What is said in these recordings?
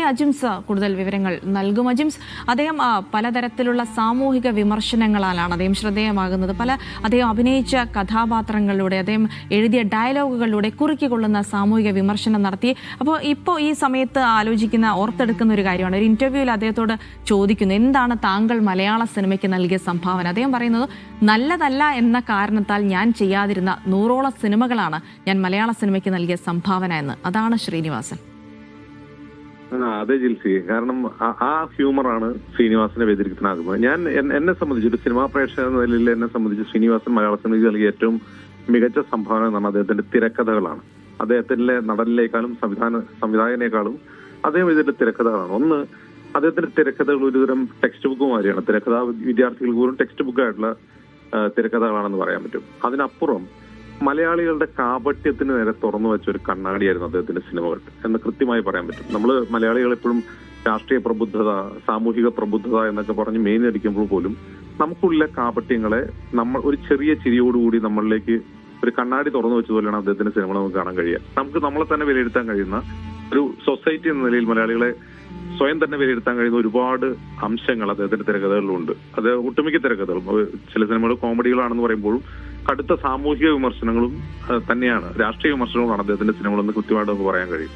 C Ajims കൂടുതൽ വിവരങ്ങൾ നൽകും. അജിംസ് അദ്ദേഹം പലതരത്തിലുള്ള സാമൂഹിക വിമർശനങ്ങളാലാണ് അദ്ദേഹം ശ്രദ്ധേയമാകുന്നത്. പല അദ്ദേഹം അഭിനയിച്ച കഥാപാത്രങ്ങളിലൂടെ അദ്ദേഹം എഴുതിയ ഡയലോഗുകളിലൂടെ കുറുക്കിക്കൊള്ളുന്ന സാമൂഹിക വിമർശനം നടത്തി. അപ്പോൾ ഇപ്പോൾ ഈ സമയത്ത് ആലോചിക്കുന്ന ഓർത്തെടുക്കുന്ന ഒരു കാര്യമാണ്. ഒരു ഇന്റർവ്യൂവിൽ അദ്ദേഹത്തോട് ചോദിക്കുന്നു എന്താണ് താങ്കൾ മലയാള സിനിമയ്ക്ക് നൽകിയ സംഭാവന? അദ്ദേഹം പറയുന്നത് നല്ലതല്ല എന്ന കാരണത്താൽ ഞാൻ ചെയ്യാതിരുന്ന നൂറോളം സിനിമകളാണ് ഞാൻ മലയാള സിനിമയ്ക്ക് നൽകിയ സംഭാവന എന്ന്. അതാണ് ശ്രീനിവാസൻ. അതെ ജിൽസി. കാരണം ആ- ഹ്യൂമറാണ് ശ്രീനിവാസനെ വ്യതിരിക്തനാകുന്നത് ഞാൻ എന്നെ സംബന്ധിച്ച് ഒരു സിനിമാ പ്രേക്ഷക എന്ന നിലയിൽ എന്നെ സംബന്ധിച്ച് ശ്രീനിവാസൻ മലയാള സിനിമയ്ക്ക് നൽകിയ ഏറ്റവും മികച്ച സംഭാവന എന്നാണ് അദ്ദേഹത്തിന്റെ തിരക്കഥകളാണ്. അദ്ദേഹത്തിന്റെ നടനിലേക്കാളും സംവിധാന സംവിധായകനേക്കാളും അദ്ദേഹം ഇതിന്റെ തിരക്കഥകളാണ്. ഒന്ന് അദ്ദേഹത്തിന്റെ തിരക്കഥകൾ ഒരുതരം ടെക്സ്റ്റ് ബുക്ക് മാതിരിയാണ്. തിരക്കഥ വിദ്യാർത്ഥികൾക്ക് പോലും ടെക്സ്റ്റ് ബുക്കായിട്ടുള്ള തിരക്കഥകളാണെന്ന് പറയാൻ പറ്റും. അതിനപ്പുറം മലയാളികളുടെ കാപട്യത്തിന് നേരെ തുറന്നു വെച്ച ഒരു കണ്ണാടിയായിരുന്നു അദ്ദേഹത്തിന്റെ സിനിമകൾ എന്ന് കൃത്യമായി പറയാൻ പറ്റും. നമ്മൾ മലയാളികൾ എപ്പോഴും രാഷ്ട്രീയ പ്രബുദ്ധത സാമൂഹിക പ്രബുദ്ധത എന്നൊക്കെ പറഞ്ഞ് മെയിൻ അടിക്കുമ്പോൾ പോലും നമുക്കുള്ള കാപട്യങ്ങളെ നമ്മൾ ഒരു ചെറിയ ചിരിയോടുകൂടി നമ്മളിലേക്ക് ഒരു കണ്ണാടി തുറന്നു വെച്ചതുപോലെയാണ് അദ്ദേഹത്തിന്റെ സിനിമ നമുക്ക് കാണാൻ കഴിയുക. നമുക്ക് നമ്മളെ തന്നെ വിലയിരുത്താൻ കഴിയുന്ന ഒരു സൊസൈറ്റി എന്ന നിലയിൽ മലയാളികളെ സ്വയം തന്നെ വിലയിരുത്താൻ കഴിയുന്ന ഒരുപാട് അംശങ്ങൾ അദ്ദേഹത്തിന്റെ തിരക്കഥകളിലുണ്ട്. അത് ഒട്ടുമിക്ക തിരക്കഥകളും. ചില സിനിമകൾ കോമഡികളാണെന്ന് പറയുമ്പോഴും കടുത്ത സാമൂഹിക വിമർശനങ്ങളും തന്നെയാണ്. രാഷ്ട്രീയ വിമർശനങ്ങളാണ് അദ്ദേഹത്തിന്റെ സിനിമകളെന്ന് കൃത്യമായിട്ട് നമുക്ക് പറയാൻ കഴിയും.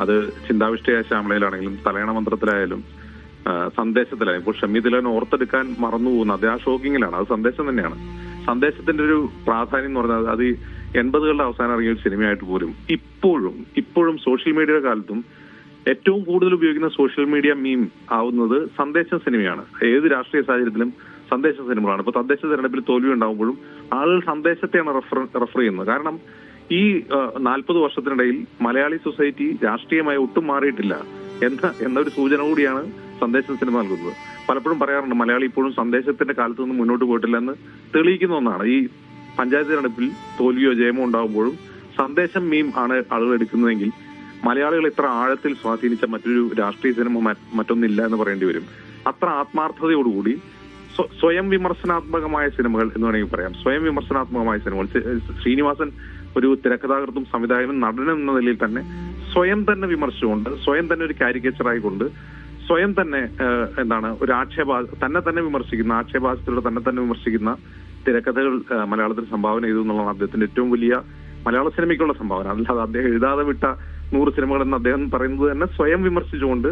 അത് ചിന്താവിഷ്ടയായ ശ്യാമളയിലാണെങ്കിലും തലയണ മന്ത്രത്തിലായാലും സന്ദേശത്തിലായാലും ഇപ്പോൾ ഷമീദിലാൻ ഓർത്തെടുക്കാൻ മറന്നുപോകുന്ന അത് ആ ഷോക്കിങ്ങിലാണ്. അത് സന്ദേശം തന്നെയാണ്. സന്ദേശത്തിന്റെ ഒരു പ്രാധാന്യം എന്ന് പറഞ്ഞാൽ അത് ഈ എൺപതുകളുടെ അവസാനം ഇറങ്ങിയ ഒരു സിനിമയായിട്ട് പോലും ഇപ്പോഴും ഇപ്പോഴും സോഷ്യൽ മീഡിയയുടെ കാലത്തും ഏറ്റവും കൂടുതൽ ഉപയോഗിക്കുന്ന സോഷ്യൽ മീഡിയ മീം ആവുന്നത് സന്ദേശം സിനിമയാണ്. ഏത് രാഷ്ട്രീയ സാഹചര്യത്തിലും സന്ദേശ സിനിമകളാണ്. ഇപ്പൊ തദ്ദേശ തെരഞ്ഞെടുപ്പിൽ തോൽവി ഉണ്ടാകുമ്പോഴും ആളുകൾ സന്ദേശത്തെയാണ് റെഫർ റെഫർ ചെയ്യുന്നത്. കാരണം ഈ നാൽപ്പത് വർഷത്തിനിടയിൽ മലയാളി സൊസൈറ്റി രാഷ്ട്രീയമായി ഒട്ടും മാറിയിട്ടില്ല എന്ന എന്നൊരു സൂചന കൂടിയാണ് സന്ദേശ സിനിമ നൽകുന്നത്. പലപ്പോഴും പറയാറുണ്ട് മലയാളി ഇപ്പോഴും സന്ദേശത്തിന്റെ കാലത്ത് നിന്ന് മുന്നോട്ട് പോയിട്ടില്ല എന്ന് തെളിയിക്കുന്ന ഒന്നാണ്. ഈ പഞ്ചായത്ത് തെരഞ്ഞെടുപ്പിൽ തോൽവിയോ ജയമോ ഉണ്ടാകുമ്പോഴും സന്ദേശം മീം ആണ് ആളുകൾ എടുക്കുന്നതെങ്കിൽ മലയാളികൾ ഇത്ര ആഴത്തിൽ സ്വാധീനിച്ച മറ്റൊരു രാഷ്ട്രീയ സിനിമ മറ്റൊന്നില്ല എന്ന് പറയേണ്ടി വരും. അത്ര ആത്മാർത്ഥതയോടുകൂടി സ്വയം വിമർശനാത്മകമായ സിനിമകൾ എന്ന് വേണമെങ്കിൽ പറയാം. സ്വയം വിമർശനാത്മകമായ സിനിമകൾ. ശ്രീനിവാസൻ ഒരു തിരക്കഥാകൃത്തും സംവിധായകനും നടനും എന്ന നിലയിൽ തന്നെ സ്വയം തന്നെ വിമർശിച്ചുകൊണ്ട് സ്വയം തന്നെ ഒരു കാരിക്കേച്ചറായിക്കൊണ്ട് സ്വയം തന്നെ എന്താണ് ഒരു ആക്ഷേപ തന്നെ തന്നെ വിമർശിക്കുന്ന ആക്ഷേപാസത്തിലൂടെ തന്നെ തന്നെ വിമർശിക്കുന്ന തിരക്കഥകൾ മലയാളത്തിൽ സംഭാവന ചെയ്തു എന്നുള്ളതാണ് അദ്ദേഹത്തിന്റെ ഏറ്റവും വലിയ മലയാള സിനിമയ്ക്കുള്ള സംഭാവന. അല്ലാതെ അദ്ദേഹം എഴുതാതെ വിട്ട നൂറ് സിനിമകൾ എന്ന് അദ്ദേഹം പറയുന്നത് തന്നെ സ്വയം വിമർശിച്ചുകൊണ്ട്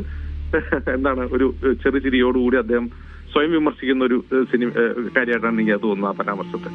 എന്താണ് ഒരു ചെറിയ ചെറു ചിരിയോടുകൂടി അദ്ദേഹം സ്വയം വിമർശിക്കുന്ന ഒരു സിനിമ കാര്യമായിട്ടാണ് എനിക്ക് തോന്നുന്നത് ആ പരാമർശത്തെ.